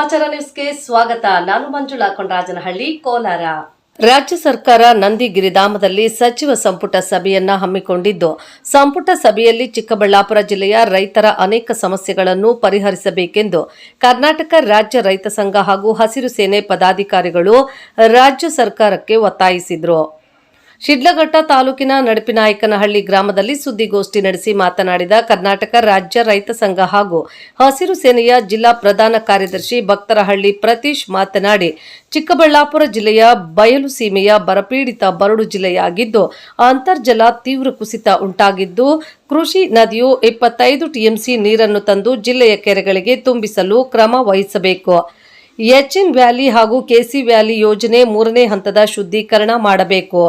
ಸಮಾಚಾರ ನ್ಯೂಸ್ಗೆ ಸ್ವಾಗತ. ನಾನು ಮಂಜುಳಾ ಕೊಂಡರಾಜನಹಳ್ಳಿ ಕೋಲಾರ. ರಾಜ್ಯ ಸರ್ಕಾರ ನಂದಿಗಿರಿಧಾಮದಲ್ಲಿ ಸಚಿವ ಸಂಪುಟ ಸಭೆಯನ್ನ ಹಮ್ಮಿಕೊಂಡಿದ್ದು, ಸಂಪುಟ ಸಭೆಯಲ್ಲಿ ಚಿಕ್ಕಬಳ್ಳಾಪುರ ಜಿಲ್ಲೆಯ ರೈತರ ಅನೇಕ ಸಮಸ್ಯೆಗಳನ್ನು ಪರಿಹರಿಸಬೇಕೆಂದು ಕರ್ನಾಟಕ ರಾಜ್ಯ ರೈತ ಸಂಘ ಹಾಗೂ ಹಸಿರು ಸೇನೆ ಪದಾಧಿಕಾರಿಗಳು ರಾಜ್ಯ ಸರ್ಕಾರಕ್ಕೆ ಒತ್ತಾಯಿಸಿದರು. ಶಿಡ್ಲಘಟ್ಟ ತಾಲೂಕಿನ ನಡಪಿನಾಯಕನಹಳ್ಳಿ ಗ್ರಾಮದಲ್ಲಿ ಸುದ್ದಿಗೋಷ್ಠಿ ನಡೆಸಿ ಮಾತನಾಡಿದ ಕರ್ನಾಟಕ ರಾಜ್ಯ ರೈತ ಸಂಘ ಹಾಗೂ ಹಸಿರು ಸೇನೆಯ ಜಿಲ್ಲಾ ಪ್ರಧಾನ ಕಾರ್ಯದರ್ಶಿ ಭಕ್ತರಹಳ್ಳಿ ಪ್ರತೀಶ್ ಮಾತನಾಡಿ, ಚಿಕ್ಕಬಳ್ಳಾಪುರ ಜಿಲ್ಲೆಯ ಬಯಲು ಸೀಮೆಯ ಬರಪೀಡಿತ ಬರಡು ಜಿಲ್ಲೆಯಾಗಿದ್ದು, ಅಂತರ್ಜಲ ತೀವ್ರ ಕುಸಿತ ಉಂಟಾಗಿದ್ದು, ಕೃಷಿ ನದಿಯು ಇಪ್ಪತ್ತೈದು ಟಿಎಂಸಿ ನೀರನ್ನು ತಂದು ಜಿಲ್ಲೆಯ ಕೆರೆಗಳಿಗೆ ತುಂಬಿಸಲು ಕ್ರಮ ವಹಿಸಬೇಕು. ಎಚ್ಎನ್ ವ್ಯಾಲಿ ಹಾಗೂ ಕೆಸಿ ವ್ಯಾಲಿ ಯೋಜನೆ ಮೂರನೇ ಹಂತದ ಶುದ್ಧೀಕರಣ ಮಾಡಬೇಕು.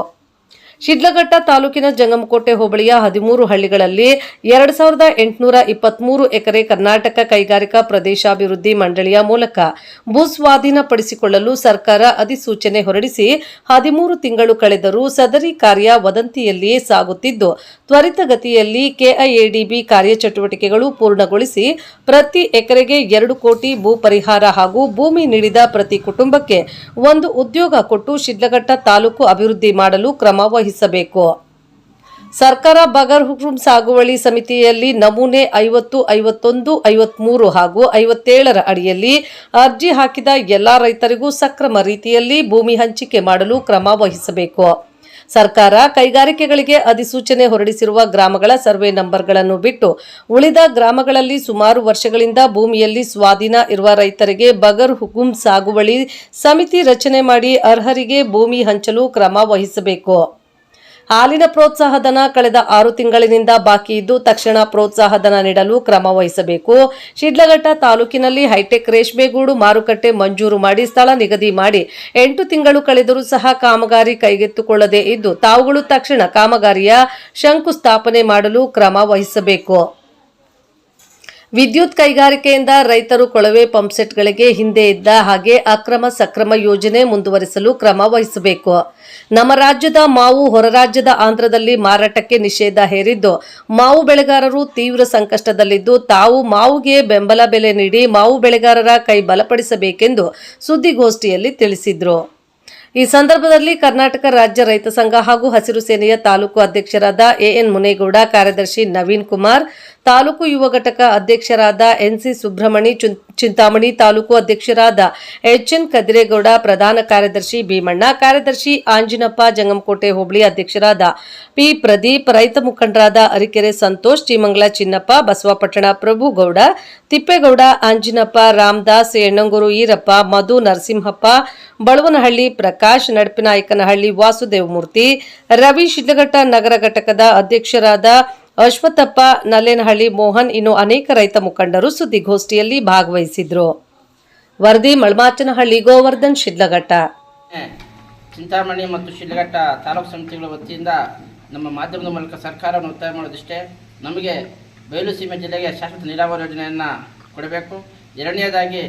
ಶಿಡ್ಲಘಟ್ಟ ತಾಲೂಕಿನ ಜಂಗಮಕೋಟೆ ಹೋಬಳಿಯ ಹದಿಮೂರು ಹಳ್ಳಿಗಳಲ್ಲಿ ಎರಡು ಸಾವಿರದ ಎಂಟುನೂರ ಇಪ್ಪತ್ಮೂರು ಎಕರೆ ಕರ್ನಾಟಕ ಕೈಗಾರಿಕಾ ಪ್ರದೇಶಾಭಿವೃದ್ಧಿ ಮಂಡಳಿಯ ಮೂಲಕ ಭೂಸ್ವಾಧೀನಪಡಿಸಿಕೊಳ್ಳಲು ಸರ್ಕಾರ ಅಧಿಸೂಚನೆ ಹೊರಡಿಸಿ ಹದಿಮೂರು ತಿಂಗಳು ಕಳೆದರೂ ಸದರಿ ಕಾರ್ಯ ವದಂತಿಯಲ್ಲಿಯೇ ಸಾಗುತ್ತಿದ್ದು ತ್ವರಿತಗತಿಯಲ್ಲಿ ಕೆಐಎಡಿಬಿ ಕಾರ್ಯಚಟುವಟಿಕೆಗಳು ಪೂರ್ಣಗೊಳಿಸಿ ಪ್ರತಿ ಎಕರೆಗೆ ಎರಡು ಕೋಟಿ ಭೂ ಪರಿಹಾರ ಹಾಗೂ ಭೂಮಿ ನೀಡಿದ ಪ್ರತಿ ಕುಟುಂಬಕ್ಕೆ ಒಂದು ಉದ್ಯೋಗ ಕೊಟ್ಟು ಶಿಡ್ಲಘಟ್ಟ ತಾಲೂಕು ಅಭಿವೃದ್ಧಿ ಮಾಡಲು ಕ್ರಮ ವಹಿಸಬೇಕು. ಸರ್ಕಾರ ಬಗರ್ ಹುಕುಂ ಸಾಗುವಳಿ ಸಮಿತಿಯಲ್ಲಿ ನಮೂನೆ ಐವತ್ತು, ಐವತ್ತೊಂದು, ಐವತ್ಮೂರು ಹಾಗೂ ಐವತ್ತೇಳರ ಅಡಿಯಲ್ಲಿ ಅರ್ಜಿ ಹಾಕಿದ ಎಲ್ಲಾ ರೈತರಿಗೂ ಸಕ್ರಮ ರೀತಿಯಲ್ಲಿ ಭೂಮಿ ಹಂಚಿಕೆ ಮಾಡಲು ಕ್ರಮ ವಹಿಸಬೇಕು. ಸರ್ಕಾರ ಕೈಗಾರಿಕೆಗಳಿಗೆ ಅಧಿಸೂಚನೆ ಹೊರಡಿಸಿರುವ ಗ್ರಾಮಗಳ ಸರ್ವೆ ನಂಬರ್ಗಳನ್ನು ಬಿಟ್ಟು ಉಳಿದ ಗ್ರಾಮಗಳಲ್ಲಿ ಸುಮಾರು ವರ್ಷಗಳಿಂದ ಭೂಮಿಯಲ್ಲಿ ಸ್ವಾಧೀನ ಇರುವ ರೈತರಿಗೆ ಬಗರ್ ಹುಕುಂ ಸಾಗುವಳಿ ಸಮಿತಿ ರಚನೆ ಮಾಡಿ ಅರ್ಹರಿಗೆ ಭೂಮಿ ಹಂಚಲು ಕ್ರಮ ವಹಿಸಬೇಕು. ಹಾಲಿನ ಪ್ರೋತ್ಸಾಹಧನ ಕಳೆದ ಆರು ತಿಂಗಳಿನಿಂದ ಬಾಕಿ ಇದ್ದು ತಕ್ಷಣ ಪ್ರೋತ್ಸಾಹಧನ ನೀಡಲು ಕ್ರಮ ವಹಿಸಬೇಕು. ಶಿಡ್ಲಘಟ್ಟ ತಾಲೂಕಿನಲ್ಲಿ ಹೈಟೆಕ್ ರೇಷ್ಮೆಗೂಡು ಮಾರುಕಟ್ಟೆ ಮಂಜೂರು ಮಾಡಿ ಸ್ಥಳ ನಿಗದಿ ಮಾಡಿ ಎಂಟು ತಿಂಗಳು ಕಳೆದರೂ ಸಹ ಕಾಮಗಾರಿ ಕೈಗೆತ್ತಿಕೊಳ್ಳದೇ ಇದ್ದು ತಾವುಗಳು ತಕ್ಷಣ ಕಾಮಗಾರಿಯ ಶಂಕುಸ್ಥಾಪನೆ ಮಾಡಲು ಕ್ರಮ ವಹಿಸಬೇಕು. ವಿದ್ಯುತ್ ಕೈಗಾರಿಕೆಯಿಂದ ರೈತರು ಕೊಳವೆ ಪಂಪ್ಸೆಟ್ಗಳಿಗೆ ಹಿಂದೆ ಇದ್ದ ಹಾಗೆ ಅಕ್ರಮ ಸಕ್ರಮ ಯೋಜನೆ ಮುಂದುವರಿಸಲು ಕ್ರಮ ವಹಿಸಬೇಕು. ನಮ್ಮ ರಾಜ್ಯದ ಮಾವು ಹೊರರಾಜ್ಯದ ಆಂಧ್ರದಲ್ಲಿ ಮಾರಾಟಕ್ಕೆ ನಿಷೇಧ ಹೇರಿದ್ದು, ಮಾವು ಬೆಳೆಗಾರರು ತೀವ್ರ ಸಂಕಷ್ಟದಲ್ಲಿದ್ದು, ತಾವು ಮಾವುಗೆ ಬೆಂಬಲ ಬೆಲೆ ನೀಡಿ ಮಾವು ಬೆಳೆಗಾರರ ಕೈ ಬಲಪಡಿಸಬೇಕೆಂದು ಸುದ್ದಿಗೋಷ್ಠಿಯಲ್ಲಿ ತಿಳಿಸಿದರು. ಈ ಸಂದರ್ಭದಲ್ಲಿ ಕರ್ನಾಟಕ ರಾಜ್ಯ ರೈತ ಸಂಘ ಹಾಗೂ ಹಸಿರು ಸೇನೆಯ ತಾಲೂಕು ಅಧ್ಯಕ್ಷರಾದ ಎಎನ್ ಮುನೇಗೌಡ, ಕಾರ್ಯದರ್ಶಿ ನವೀನ್ ಕುಮಾರ್ ತಾಲೂಕು ಯುವ ಘಟಕ ಅಧ್ಯಕ್ಷರಾದ ಎನ್ಸಿ ಸುಬ್ರಹ್ಮಣಿ ಚಿಂತಾಮಣಿ ತಾಲೂಕು ಅಧ್ಯಕ್ಷರಾದ ಎಚ್ಎನ್ ಕದಿರೇಗೌಡ, ಪ್ರಧಾನ ಕಾರ್ಯದರ್ಶಿ ಭೀಮಣ್ಣ, ಕಾರ್ಯದರ್ಶಿ ಆಂಜಿನಪ್ಪ, ಜಂಗಮಕೋಟೆ ಹೋಬಳಿ ಅಧ್ಯಕ್ಷರಾದ ಪಿ ಪ್ರದೀಪ್ ರೈತ ಮುಖಂಡರಾದ ಅರಿಕೆರೆ ಸಂತೋಷ್, ಚಿಮಂಗ್ಲ ಚಿನ್ನಪ್ಪ ಬಸವಪಟ್ಟಣ ಪ್ರಭುಗೌಡ, ತಿಪ್ಪೇಗೌಡ, ಆಂಜಿನಪ್ಪ, ರಾಮದಾಸ್, ಎಣ್ಣಂಗೂರು ಈರಪ್ಪ, ಮಧು ನರಸಿಂಹಪ್ಪ, ಬಳವನಹಳ್ಳಿ ಪ್ರಕಾಶ್, ನಡಪಿನಾಯಕನಹಳ್ಳಿ ವಾಸುದೇವ ಮೂರ್ತಿ ರವಿ ಶಿಡ್ಲಘಟ್ಟ ನಗರ ಘಟಕದ ಅಧ್ಯಕ್ಷರಾದ ಅಶ್ವತ್ಥಪ್ಪ, ನಲ್ಲೇನಹಳ್ಳಿ, ಮೋಹನ್ ಇನ್ನು ಅನೇಕ ರೈತ ಮುಖಂಡರು ಸುದ್ದಿಗೋಷ್ಠಿಯಲ್ಲಿ ಭಾಗವಹಿಸಿದ್ರು. ವರದಿ ಮಳಮಾಚನಹಳ್ಳಿ ಗೋವರ್ಧನ್, ಶಿಡ್ಲಘಟ್ಟ. ಚಿಂತಾಮಣಿ ಮತ್ತು ಶಿಡ್ಲಘಟ್ಟ ತಾಲೂಕು ಸಮಿತಿಗಳ ವತಿಯಿಂದ ನಮ್ಮ ಮಾಧ್ಯಮದ ಮೂಲಕ ಸರ್ಕಾರವನ್ನು ಒತ್ತಾಯ ಮಾಡೋದಿಷ್ಟೇ, ನಮಗೆ ಬಯಲು ಸೀಮೆ ಜಿಲ್ಲೆಗೆ ಶಾಶ್ವತ ನೀರಾವರಿ ಯೋಜನೆಯನ್ನು ಕೊಡಬೇಕು. ಎರಡನೇದಾಗಿ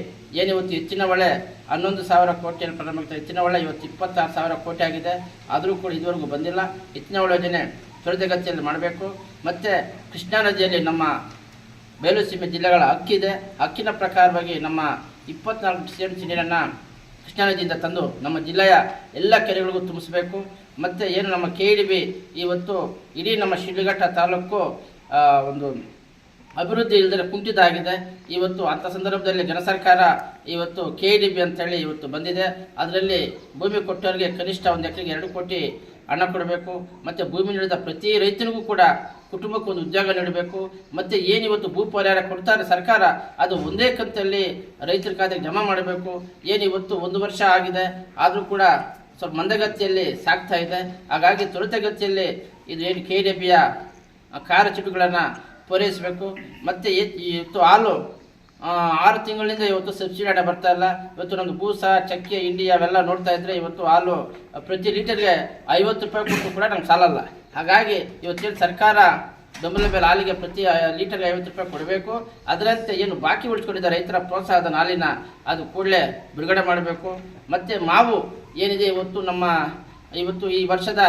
ಇವತ್ತು ಹೆಚ್ಚಿನ ಹೊಳೆ ಹನ್ನೊಂದು ಸಾವಿರ ಕೋಟಿಯಲ್ಲಿ ಪ್ರಾರಂಭ ಹೆಚ್ಚಿನ ಹೊಳೆ ಇವತ್ತು ಇಪ್ಪತ್ತಾರು ಸಾವಿರ ಕೋಟಿ ಆಗಿದೆ. ಆದರೂ ಕೂಡ ಇದುವರೆಗೂ ಬಂದಿಲ್ಲ. ಹೆಚ್ಚಿನ ಒಳ ಯೋಜನೆ ತ್ವರಿತಗತಿಯಲ್ಲಿ ಮಾಡಬೇಕು. ಮತ್ತು ಕೃಷ್ಣಾ ನದಿಯಲ್ಲಿ ನಮ್ಮ ಬೇಲೂರು ಜಿಲ್ಲೆಗಳ ಹಕ್ಕಿದೆ ಹಕ್ಕಿನ ಪ್ರಕಾರವಾಗಿ ನಮ್ಮ ಇಪ್ಪತ್ನಾಲ್ಕು ಎಂ ಸಿ ನೀರನ್ನು ಕೃಷ್ಣಾ ನದಿಯಿಂದ ತಂದು ನಮ್ಮ ಜಿಲ್ಲೆಯ ಎಲ್ಲ ಕೆರೆಗಳಿಗೂ ತುಂಬಿಸಬೇಕು. ಮತ್ತು ಏನು ನಮ್ಮ ಕೆ ಡಿ ಬಿ ಇವತ್ತು ಇಡೀ ನಮ್ಮ ಶಿಡ್ಲಘಟ್ಟ ತಾಲೂಕು ಒಂದು ಅಭಿವೃದ್ಧಿ ಇಲ್ಲದೆ ಕುಂಠಿತಾಗಿದೆ ಇವತ್ತು ಅಂಥ ಸಂದರ್ಭದಲ್ಲಿ ಜನ ಸರ್ಕಾರ ಇವತ್ತು ಕೆ ಡಿ ಬಿ ಅಂತೇಳಿ ಇವತ್ತು ಬಂದಿದೆ. ಅದರಲ್ಲಿ ಭೂಮಿ ಕೊಟ್ಟವರಿಗೆ ಕನಿಷ್ಠ ಒಂದು ಎಕರೆಗೆ ಎರಡು ಕೋಟಿ ಹಣ ಕೊಡಬೇಕು, ಮತ್ತು ಭೂಮಿ ನೀಡಿದ ಪ್ರತಿ ರೈತನಿಗೂ ಕೂಡ ಕುಟುಂಬಕ್ಕೆ ಒಂದು ಉದ್ಯೋಗ ನೀಡಬೇಕು, ಮತ್ತು ಏನು ಇವತ್ತು ಭೂ ಪರಿಹಾರ ಕೊಡ್ತಾರೆ ಸರ್ಕಾರ, ಅದು ಒಂದೇ ಕಂತಲ್ಲಿ ರೈತರ ಖಾತೆಗೆ ಜಮಾ ಮಾಡಬೇಕು. ಏನು ಇವತ್ತು ಒಂದು ವರ್ಷ ಆಗಿದೆ, ಆದರೂ ಕೂಡ ಸ್ವಲ್ಪ ಮಂದಗತಿಯಲ್ಲಿ ಸಾಗ್ತಾ ಇದೆ. ಹಾಗಾಗಿ ತ್ವರಿತಗತಿಯಲ್ಲಿ ಇದು ಏನು ಕೆ ಡಿ ಬಿಯ ಕಾರ್ಯಚಟುಗಳನ್ನು ಪೂರೈಸಬೇಕು. ಮತ್ತು ಇವತ್ತು ಹಾಲು ಆರು ತಿಂಗಳಿಂದ ಇವತ್ತು ಸಬ್ಸಿಡಿ ಹಣ ಬರ್ತಾ ಇಲ್ಲ. ಇವತ್ತು ನಮ್ದು ಬೂಸ, ಚಕ್ಕೆ ಇಂಡಿ ಅವೆಲ್ಲ ನೋಡ್ತಾ ಇದ್ರೆ ಇವತ್ತು ಹಾಲು ಪ್ರತಿ ಲೀಟರ್ಗೆ ಐವತ್ತು ರೂಪಾಯಿ ಕೊಟ್ಟು ಕೂಡ ನಮ್ಗೆ ಸಾಲಲ್ಲ. ಹಾಗಾಗಿ ಇವತ್ತೇನು ಸರ್ಕಾರ ಬೆಂಬಲ ಮೇಲೆ ಹಾಲಿಗೆ ಪ್ರತಿ ಲೀಟರ್ಗೆ ಐವತ್ತು ರೂಪಾಯಿ ಕೊಡಬೇಕು. ಅದರಂತೆ ಏನು ಬಾಕಿ ಉಳಿಸ್ಕೊಂಡಿದ್ದ ರೈತರ ಪ್ರೋತ್ಸಾಹದ ಹಾಲಿನ ಅದು ಕೂಡಲೇ ಬಿಡುಗಡೆ ಮಾಡಬೇಕು. ಮತ್ತು ಮಾವು ಏನಿದೆ ಇವತ್ತು ನಮ್ಮ, ಇವತ್ತು ಈ ವರ್ಷದ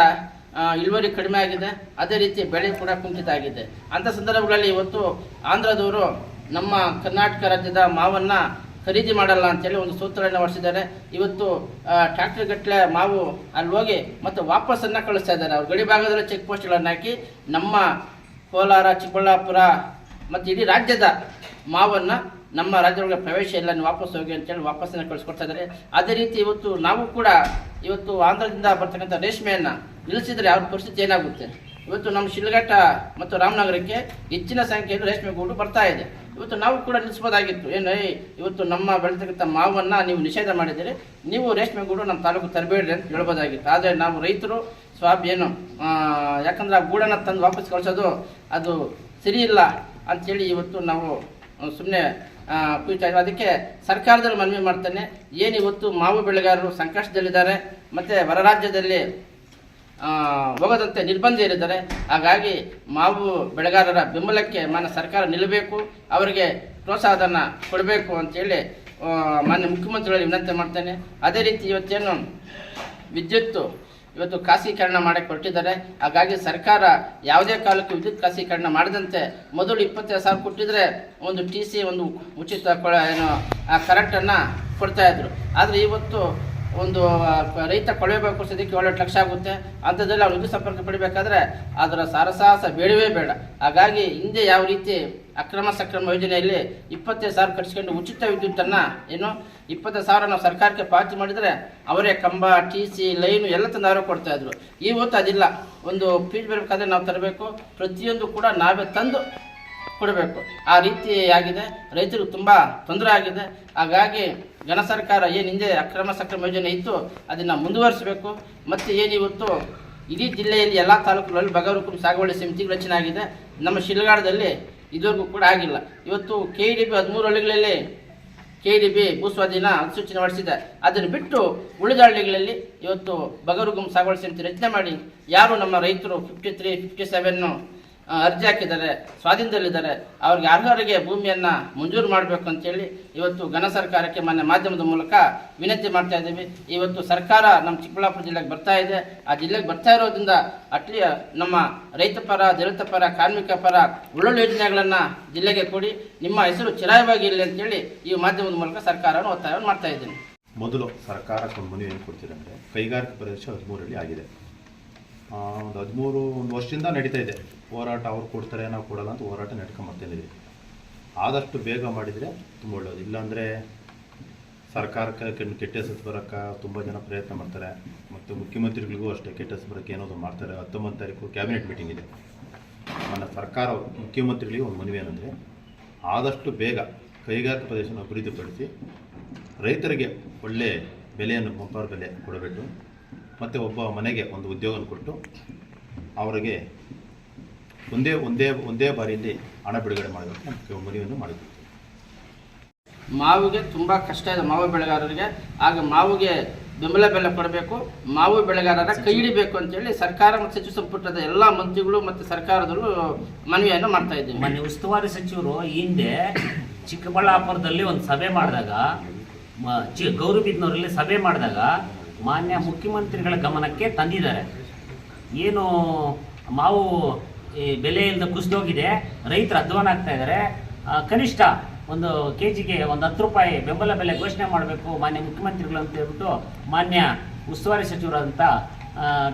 ಇಳುವರಿ ಕಡಿಮೆ ಆಗಿದೆ. ಅದೇ ರೀತಿ ಬೆಳೆ ಕೂಡ ಕುಂಠಿತ ಆಗಿದೆ. ಅಂಥ ಸಂದರ್ಭಗಳಲ್ಲಿ ಇವತ್ತು ಆಂಧ್ರದವರು ನಮ್ಮ ಕರ್ನಾಟಕ ರಾಜ್ಯದ ಮಾವನ್ನು ಖರೀದಿ ಮಾಡಲ್ಲ ಅಂತೇಳಿ ಒಂದು ಸೂತ್ರವನ್ನು ಹೊರಿಸಿದ್ದಾರೆ ಇವತ್ತು ಟ್ರ್ಯಾಕ್ಟರ್ ಗಟ್ಟಲೆ ಮಾವು ಅಲ್ಲಿ ಹೋಗಿ ಮತ್ತು ವಾಪಸ್ಸನ್ನು ಕಳಿಸ್ತಾ ಇದ್ದಾರೆ. ಅವ್ರು ಗಡಿ ಭಾಗದಲ್ಲಿ ಚೆಕ್ ಪೋಸ್ಟ್ಗಳನ್ನು ಹಾಕಿ ನಮ್ಮ ಕೋಲಾರ, ಚಿಕ್ಕಬಳ್ಳಾಪುರ ಮತ್ತು ಇಡೀ ರಾಜ್ಯದ ಮಾವನ್ನು ನಮ್ಮ ರಾಜ್ಯದೊಳಗೆ ಪ್ರವೇಶ ಇಲ್ಲ ವಾಪಸ್ ಹೋಗಿ ಅಂತೇಳಿ ವಾಪಸ್ಸನ್ನು ಕಳಿಸ್ಕೊಡ್ತಾ ಇದ್ದಾರೆ. ಅದೇ ರೀತಿ ಇವತ್ತು ನಾವು ಕೂಡ ಇವತ್ತು ಆಂಧ್ರದಿಂದ ಬರ್ತಕ್ಕಂಥ ರೇಷ್ಮೆಯನ್ನು ನಿಲ್ಲಿಸಿದರೆ ಅವ್ರ ಪರಿಸ್ಥಿತಿ ಏನಾಗುತ್ತೆ? ಇವತ್ತು ನಮ್ಮ ಶಿಲ್ಘಟ್ಟ ಮತ್ತು ರಾಮನಗರಕ್ಕೆ ಹೆಚ್ಚಿನ ಸಂಖ್ಯೆಯಲ್ಲಿ ರೇಷ್ಮೆ ಗೂಡು ಬರ್ತಾ ಇದೆ. ಇವತ್ತು ನಾವು ಕೂಡ ನಿಲ್ಲಿಸಬಹುದಾಗಿತ್ತು. ಏನು ಇವತ್ತು ನಮ್ಮ ಬೆಳೆತಕ್ಕಂಥ ಮಾವನ್ನು ನೀವು ನಿಷೇಧ ಮಾಡಿದರೆ ನೀವು ರೇಷ್ಮೆ ಗೂಡು ನಮ್ಮ ತಾಲೂಕು ತರಬೇಡಿ ಅಂತ ಹೇಳ್ಬೋದಾಗಿತ್ತು. ಆದರೆ ನಾವು ರೈತರು ಸ್ವಾಬ್ ಏನು ಯಾಕಂದ್ರೆ ಆ ಗೂಡನ್ನು ತಂದು ವಾಪಸ್ ಕಳಿಸೋದು ಅದು ಸರಿ ಇಲ್ಲ ಅಂಥೇಳಿ ಇವತ್ತು ನಾವು ಸುಮ್ಮನೆ ಇದ್ದೀವಿ ಅದಕ್ಕೆ ಸರ್ಕಾರದಲ್ಲಿ ಮನವಿ ಮಾಡ್ತೇನೆ. ಏನು ಇವತ್ತು ಮಾವು ಬೆಳೆಗಾರರು ಸಂಕಷ್ಟದಲ್ಲಿದ್ದಾರೆ, ಮತ್ತು ಹೊರ ರಾಜ್ಯದಲ್ಲಿ ಹೋಗದಂತೆ ನಿರ್ಬಂಧ ಇರಿದ್ದಾರೆ ಹಾಗಾಗಿ ಮಾವು ಬೆಳೆಗಾರರ ಬೆಂಬಲಕ್ಕೆ ಮಾನ್ಯ ಸರ್ಕಾರ ನಿಲ್ಲಬೇಕು, ಅವರಿಗೆ ಪ್ರೋತ್ಸಾಹಧನ ಕೊಡಬೇಕು ಅಂತೇಳಿ ಮಾನ್ಯ ಮುಖ್ಯಮಂತ್ರಿಗಳಿಗೆ ವಿನಂತಿ ಮಾಡ್ತೇನೆ. ಅದೇ ರೀತಿ ಇವತ್ತೇನು ವಿದ್ಯುತ್ತು ಇವತ್ತು ಖಾಸಗೀಕರಣ ಮಾಡಕ್ಕೆ ಕೊಟ್ಟಿದ್ದಾರೆ ಹಾಗಾಗಿ ಸರ್ಕಾರ ಯಾವುದೇ ಕಾಲಕ್ಕೂ ವಿದ್ಯುತ್ ಖಾಸಗೀಕರಣ ಮಾಡದಂತೆ ಮೊದಲು ಇಪ್ಪತ್ತೈದು ಸಾವಿರ ಕೊಟ್ಟಿದ್ರೆ ಒಂದು ಟಿ ಸಿ ಒಂದು ಉಚಿತ ಏನು, ಆ ಕರೆಂಟನ್ನು ಕೊಡ್ತಾಯಿದ್ರು ಆದರೆ ಇವತ್ತು ಒಂದು ರೈತ ಕೊಳವೆ ಬಾವಿ ಕೊಡಿಸೋದಕ್ಕೆ ಏಳೆಂಟು ಲಕ್ಷ ಆಗುತ್ತೆ. ಅಂಥದ್ದೆಲ್ಲ ಅವ್ರು ವಿದ್ಯುತ್ ಸಂಪರ್ಕ ಪಡಿಬೇಕಾದ್ರೆ ಅದರ ಸಾರಸಾಹಸ ಬೇಡವೇ ಬೇಡ. ಹಾಗಾಗಿ ಹಿಂದೆ ಯಾವ ರೀತಿ ಅಕ್ರಮ ಸಕ್ರಮ ಯೋಜನೆಯಲ್ಲಿ ಇಪ್ಪತ್ತೈದು ಸಾವಿರ ಕಟ್ಸ್ಕೊಂಡು ಉಚಿತ ವಿದ್ಯುತ್ತನ್ನು, ಏನು ಇಪ್ಪತ್ತು ಸಾವಿರ ನಾವು ಸರ್ಕಾರಕ್ಕೆ ಪಾವತಿ ಮಾಡಿದರೆ ಅವರೇ ಕಂಬ, ಟಿ ಸಿ, ಲೈನು ಎಲ್ಲ ತಂದು ಅವರೇ ಕೊಡ್ತಾಯಿದ್ರು ಇವತ್ತು ಅದಿಲ್ಲ ಒಂದು ಫೀಸ್ ಬರಬೇಕಾದ್ರೆ ನಾವು ತರಬೇಕು. ಪ್ರತಿಯೊಂದು ಕೂಡ ನಾವೇ ತಂದು ಕೊಡಬೇಕು. ಆ ರೀತಿ ಆಗಿದೆ. ರೈತರಿಗೆ ತುಂಬ ತೊಂದರೆ ಆಗಿದೆ. ಹಾಗಾಗಿ ಜನ ಸರ್ಕಾರ ಏನು ಹಿಂದೆ ಅಕ್ರಮ ಸಕ್ರಮ ಯೋಜನೆ ಇತ್ತು, ಅದನ್ನು ಮುಂದುವರಿಸಬೇಕು. ಮತ್ತು ಏನಿವತ್ತು ಇಡೀ ಜಿಲ್ಲೆಯಲ್ಲಿ ಎಲ್ಲ ತಾಲೂಕುಗಳಲ್ಲಿ ಬಗರುಕುಂ ಸಾಗುವಳಿ ಸಮಿತಿಗಳು ರಚನೆ ಆಗಿದೆ. ನಮ್ಮ ಶಿಲ್ಗಾಡದಲ್ಲಿ ಇದುವರೆಗೂ ಕೂಡ ಆಗಿಲ್ಲ. ಇವತ್ತು ಕೆ ಡಿ ಬಿ ಹದಿಮೂರು ಹಳ್ಳಿಗಳಲ್ಲಿ ಕೆ ಡಿ ಬಿ ಭೂಸ್ವಾಧೀನ ಅಧಿಸೂಚನೆ ಹೊರಡಿಸಿದೆ. ಅದನ್ನು ಬಿಟ್ಟು ಉಳಿದ ಹಳ್ಳಿಗಳಲ್ಲಿ ಇವತ್ತು ಬಗರುಗುಂ ಸಾಗುವಳಿ ಸಮಿತಿ ರಚನೆ ಮಾಡಿ, ಯಾರು ನಮ್ಮ ರೈತರು ಫಿಫ್ಟಿ ತ್ರೀ ಫಿಫ್ಟಿ ಸೆವೆನ್ನು ಅರ್ಜಿ ಹಾಕಿದ್ದಾರೆ ಸ್ವಾಧೀನದಲ್ಲಿದ್ದಾರೆ ಅವ್ರಿಗೆ ಅರ್ಹರಿಗೆ ಭೂಮಿಯನ್ನು ಮಂಜೂರು ಮಾಡಬೇಕು ಅಂತೇಳಿ ಇವತ್ತು ಘನ ಸರ್ಕಾರಕ್ಕೆ ಮಾನ್ಯ ಮಾಧ್ಯಮದ ಮೂಲಕ ವಿನಂತಿ ಮಾಡ್ತಾ ಇದ್ದೀವಿ. ಇವತ್ತು ಸರ್ಕಾರ ನಮ್ಮ ಚಿಕ್ಕಬಳ್ಳಾಪುರ ಜಿಲ್ಲೆಗೆ ಬರ್ತಾ ಇದೆ. ಆ ಜಿಲ್ಲೆಗೆ ಬರ್ತಾ ಇರೋದ್ರಿಂದ ಅಟ್ಲಿ ನಮ್ಮ ರೈತ ಪರ, ದಲಿತ ಪರ, ಕಾರ್ಮಿಕ ಪರ ಒಳ್ಳೊಳ್ಳೆ ಯೋಜನೆಗಳನ್ನು ಜಿಲ್ಲೆಗೆ ಕೊಡಿ. ನಿಮ್ಮ ಹೆಸರು ಚಿರಾಯವಾಗಿ ಇರಲಿ ಅಂತೇಳಿ ಈ ಮಾಧ್ಯಮದ ಮೂಲಕ ಸರ್ಕಾರವನ್ನು ಒತ್ತಾಯವನ್ನು ಮಾಡ್ತಾ ಇದ್ದೀನಿ. ಮೊದಲು ಸರ್ಕಾರಕ್ಕೆ ಏನು ಕೊಡ್ತೀರಂದ್ರೆ ಕೈಗಾರಿಕಾ ಪ್ರದೇಶ ಹದಿಮೂರಲ್ಲಿ ಆಗಿದೆ. ಒಂದು ಹದಿಮೂರು, ಒಂದು ವರ್ಷದಿಂದ ನಡೀತಾ ಇದೆ. ಹೋರಾಟ ಅವ್ರು ಕೊಡ್ತಾರೆ, ನಾವು ಕೊಡಲ್ಲ ಅಂತ ಹೋರಾಟ ನಡ್ಕೊಂಬರ್ತಿದ್ದೀವಿ ಆದಷ್ಟು ಬೇಗ ಮಾಡಿದರೆ ತುಂಬ ಒಳ್ಳೆಯದು ಇಲ್ಲಾಂದರೆ ಸರ್ಕಾರಕ್ಕೆ ಕೆಟ್ಟ ಹೆಸರು ಬರೋಕ್ಕೆ ತುಂಬ ಜನ ಪ್ರಯತ್ನ ಮಾಡ್ತಾರೆ. ಮತ್ತು ಮುಖ್ಯಮಂತ್ರಿಗಳಿಗೂ ಅಷ್ಟೇ ಕೆಟ್ಟ ಹೆಸರು ಬರೋಕ್ಕೆ ಏನೋ ಮಾಡ್ತಾರೆ. ಹತ್ತೊಂಬತ್ತು ತಾರೀಕು ಕ್ಯಾಬಿನೆಟ್ ಮೀಟಿಂಗ್ ಇದೆ. ನನ್ನ ಸರ್ಕಾರ ಮುಖ್ಯಮಂತ್ರಿಗಳಿಗೆ ಒಂದು ಮನವಿ ಏನಂದರೆ ಆದಷ್ಟು ಬೇಗ ಕೈಗಾರಿಕಾ ಪ್ರದೇಶವನ್ನು ಅಭಿವೃದ್ಧಿಪಡಿಸಿ ರೈತರಿಗೆ ಒಳ್ಳೆ ಬೆಲೆಯನ್ನು ಪಂಪರ್ ಬೆಲೆ ಕೊಡಬೇಕು. ಮತ್ತು ಒಬ್ಬ ಮನೆಗೆ ಒಂದು ಉದ್ಯೋಗ ಕೊಟ್ಟು ಅವರಿಗೆ ಒಂದೇ ಒಂದೇ ಒಂದೇ ಬಾರಿಯಲ್ಲಿ ಹಣ ಬಿಡುಗಡೆ ಮಾಡಬೇಕು ಮನವಿಯನ್ನು ಮಾಡಬೇಕು ಮಾವಿಗೆ ತುಂಬ ಕಷ್ಟ ಇದೆ ಮಾವು ಬೆಳೆಗಾರರಿಗೆ. ಆಗ ಮಾವಿಗೆ ಬೆಂಬಲ ಬೆಲೆ ಕೊಡಬೇಕು ಮಾವು ಬೆಳೆಗಾರರ ಕೈ ಹಿಡಿಬೇಕು ಅಂತೇಳಿ ಸರ್ಕಾರ ಮತ್ತು ಸಚಿವ ಸಂಪುಟದ ಎಲ್ಲ ಮಂತ್ರಿಗಳು ಮತ್ತು ಸರ್ಕಾರದಲ್ಲೂ ಮನವಿಯನ್ನು ಮಾಡ್ತಾ ಇದ್ದೀವಿ. ಮೊನ್ನೆ ಉಸ್ತುವಾರಿ ಸಚಿವರು ಹಿಂದೆ ಚಿಕ್ಕಬಳ್ಳಾಪುರದಲ್ಲಿ ಒಂದು ಸಭೆ ಮಾಡಿದಾಗ ಮ- ಚಿ ಗೌರಿಬಿದ್ನೂರಲ್ಲಿ ಸಭೆ ಮಾಡಿದಾಗ ಮಾನ್ಯ ಮುಖ್ಯಮಂತ್ರಿಗಳ ಗಮನಕ್ಕೆ ತಂದಿದ್ದಾರೆ. ಏನು ಮಾವು ಈ ಬೆಲೆ ಕುಸಿದೋಗಿದೆ, ರೈತರು ಅಧ್ವಾನ ಆಗ್ತಾ ಇದ್ದಾರೆ. ಕನಿಷ್ಠ ಒಂದು ಕೆ ಜಿಗೆ ಒಂದು ಹತ್ತು ರೂಪಾಯಿ ಬೆಂಬಲ ಬೆಲೆ ಘೋಷಣೆ ಮಾಡಬೇಕು ಮಾನ್ಯ ಮುಖ್ಯಮಂತ್ರಿಗಳು ಅಂತ ಹೇಳ್ಬಿಟ್ಟು ಮಾನ್ಯ ಉಸ್ತುವಾರಿ ಸಚಿವರಾದಂಥ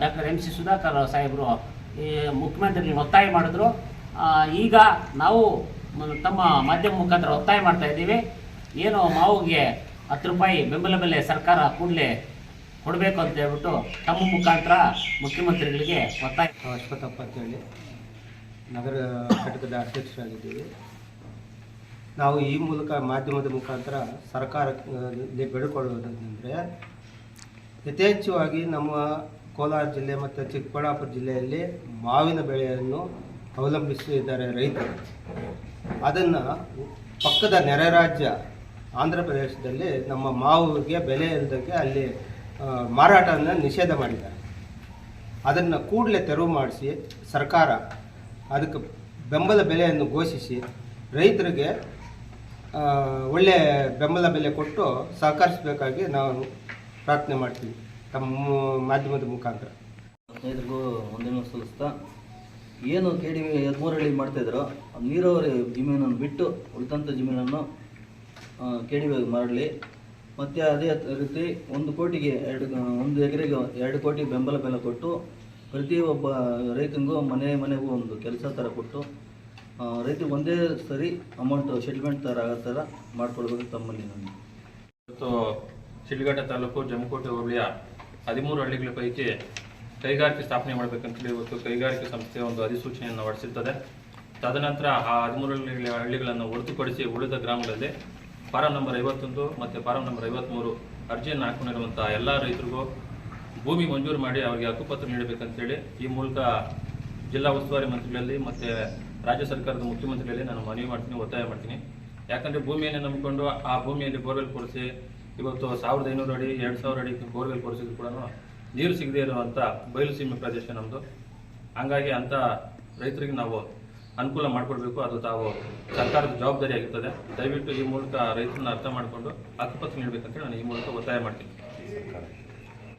ಡಾಕ್ಟರ್ ಎಂ ಸಿ ಸುಧಾಕರ್ ಸಾಹೇಬರು ಈ ಮುಖ್ಯಮಂತ್ರಿಗಳಿಗೆ ಒತ್ತಾಯ ಮಾಡಿದ್ರು. ಈಗ ನಾವು ತಮ್ಮ ಮಾಧ್ಯಮ ಮುಖಾಂತರ ಒತ್ತಾಯ ಮಾಡ್ತಾ ಇದ್ದೀವಿ. ಏನು ಮಾವುಗೆ ಹತ್ತು ರೂಪಾಯಿ ಬೆಂಬಲ ಬೆಲೆ ಸರ್ಕಾರ ಕೂಡಲೇ ಕೊಡಬೇಕು ಅಂತ ಹೇಳ್ಬಿಟ್ಟು ತಮ್ಮ ಮುಖಾಂತರ ಮುಖ್ಯಮಂತ್ರಿಗಳಿಗೆ ಒತ್ತಾಯ. ಅಶ್ವಥಪ್ಪ ಅಂತೇಳಿ ನಗರ ಘಟಕದ ಅಧ್ಯಕ್ಷರಾಗಿದ್ದೀವಿ. ನಾವು ಈ ಮೂಲಕ ಮಾಧ್ಯಮದ ಮುಖಾಂತರ ಸರ್ಕಾರಕ್ಕೆ ಬೇಡಿಕೊಳ್ಳುವುದಂದರೆ ಯಥೇಚ್ಛವಾಗಿ ನಮ್ಮ ಕೋಲಾರ ಜಿಲ್ಲೆ ಮತ್ತು ಚಿಕ್ಕಬಳ್ಳಾಪುರ ಜಿಲ್ಲೆಯಲ್ಲಿ ಮಾವಿನ ಬೆಳೆಯನ್ನು ಅವಲಂಬಿಸಿದ್ದಾರೆ ರೈತರು. ಅದನ್ನು ಪಕ್ಕದ ನೆರೆ ರಾಜ್ಯ ಆಂಧ್ರ ಪ್ರದೇಶದಲ್ಲಿ ನಮ್ಮ ಮಾವಿಗೆ ಬೆಲೆ ಇಲ್ಲದಕ್ಕೆ ಅಲ್ಲಿ ಮಾರಾಟವನ್ನು ನಿಷೇಧ ಮಾಡಿದ್ದಾರೆ. ಅದನ್ನು ಕೂಡಲೇ ತೆರವು ಮಾಡಿಸಿ ಸರ್ಕಾರ ಅದಕ್ಕೆ ಬೆಂಬಲ ಬೆಲೆಯನ್ನು ಘೋಷಿಸಿ ರೈತರಿಗೆ ಒಳ್ಳೆ ಬೆಂಬಲ ಬೆಲೆ ಕೊಟ್ಟು ಸಹಕರಿಸಬೇಕಾಗಿ ನಾವು ಪ್ರಾರ್ಥನೆ ಮಾಡ್ತೀವಿ ತಮ್ಮ ಮಾಧ್ಯಮದ ಮುಖಾಂತರ. ಸ್ನೇಹಿತರಿಗೂ ಒಂದೇನೋ ಸಲ್ಲಿಸ್ತಾ, ಏನು ಕೆ ಡಿ ಹದಿಮೂರರಲ್ಲಿ ಮಾಡ್ತಾಯಿದ್ರು ನೀರಾವರಿ ಜಮೀನನ್ನು ಬಿಟ್ಟು ಉಳಿದಂಥ ಜಮೀನನ್ನು ಕೆ ಡಿ ಮಾಡಲಿ ಮತ್ತು ಅದೇ ರೀತಿ ಒಂದು ಕೋಟಿಗೆ ಎರಡು, ಒಂದು ಎಕರೆಗೆ ಎರಡು ಕೋಟಿ ಬೆಂಬಲ ಬೆಲೆ ಕೊಟ್ಟು ಪ್ರತಿ ಒಬ್ಬ ರೈತನಿಗೂ ಮನೆ ಮನೆಗೂ ಒಂದು ಕೆಲಸ ಥರ ಕೊಟ್ಟು ರೈತ ಒಂದೇ ಸರಿ ಅಮೌಂಟ್ ಸೆಟ್ಲ್ಮೆಂಟ್ ಥರ ಆಗೋ ಥರ ಮಾಡಿಕೊಡ್ಬೇಕು ತಮ್ಮಲ್ಲಿ ನಾನು. ಇವತ್ತು ಶಿಡ್ಲಘಟ್ಟ ತಾಲೂಕು ಜಮಕೋಟೆ ಹೋಬಳಿಯ ಹದಿಮೂರು ಹಳ್ಳಿಗಳ ಪೈಕಿ ಕೈಗಾರಿಕೆ ಸ್ಥಾಪನೆ ಮಾಡಬೇಕಂತೇಳಿ ಇವತ್ತು ಕೈಗಾರಿಕೆ ಸಂಸ್ಥೆ ಒಂದು ಅಧಿಸೂಚನೆಯನ್ನು ಹೊರಡಿಸುತ್ತದೆ ತದನಂತರ ಆ ಹದಿಮೂರು ಹಳ್ಳಿಗಳ ಹಳ್ಳಿಗಳನ್ನು ಹೊರತುಪಡಿಸಿ ಉಳಿದ ಗ್ರಾಮಗಳಲ್ಲಿ ಫಾರಂ ನಂಬರ್ ಐವತ್ತೊಂದು ಮತ್ತು ಫಾರಂ ನಂಬರ್ ಐವತ್ತ್ಮೂರು ಅರ್ಜಿಯನ್ನು ಹಾಕೊಂಡಿರುವಂಥ ಎಲ್ಲ ರೈತರಿಗೂ ಭೂಮಿ ಮಂಜೂರು ಮಾಡಿ ಅವರಿಗೆ ಹಕ್ಕುಪತ್ರ ನೀಡಬೇಕಂತೇಳಿ ಈ ಮೂಲಕ ಜಿಲ್ಲಾ ಉಸ್ತುವಾರಿ ಮಂತ್ರಿಗಳಲ್ಲಿ ಮತ್ತು ರಾಜ್ಯ ಸರ್ಕಾರದ ಮುಖ್ಯಮಂತ್ರಿಗಳಲ್ಲಿ ನಾನು ಮನವಿ ಮಾಡ್ತೀನಿ, ಒತ್ತಾಯ ಮಾಡ್ತೀನಿ. ಯಾಕಂದರೆ ಭೂಮಿಯನ್ನು ನಂಬಿಕೊಂಡು ಆ ಭೂಮಿಯಲ್ಲಿ ಬೋರ್ವೆಲ್ ಕೊಡಿಸಿ ಇವತ್ತು ಸಾವಿರದ ಐನೂರು ಅಡಿ, ಎರಡು ಸಾವಿರ ಅಡಿ ಬೋರ್ವೆಲ್ ಕೊಡಿಸಿದ್ರು ಕೂಡ ನೀರು ಸಿಗದೇ ಇರುವಂಥ ಬಯಲು ಸೀಮೆ ಪ್ರದೇಶ ನಮ್ಮದು ಹಂಗಾಗಿ ಅಂಥ ರೈತರಿಗೆ ನಾವು ಅನುಕೂಲ ಮಾಡಿಕೊಡ್ಬೇಕು. ಅದು ತಾವು ಸರ್ಕಾರದ ಜವಾಬ್ದಾರಿ ಆಗಿರ್ತದೆ. ದಯವಿಟ್ಟು ಈ ಮೂಲಕ ರೈತರನ್ನ ಅರ್ಥ ಮಾಡಿಕೊಂಡು ಹಕ್ಕುಪತ್ರ ನೀಡಬೇಕಂತ ನಾನು ಈ ಮೂಲಕ ಒತ್ತಾಯ ಮಾಡ್ತೀನಿ.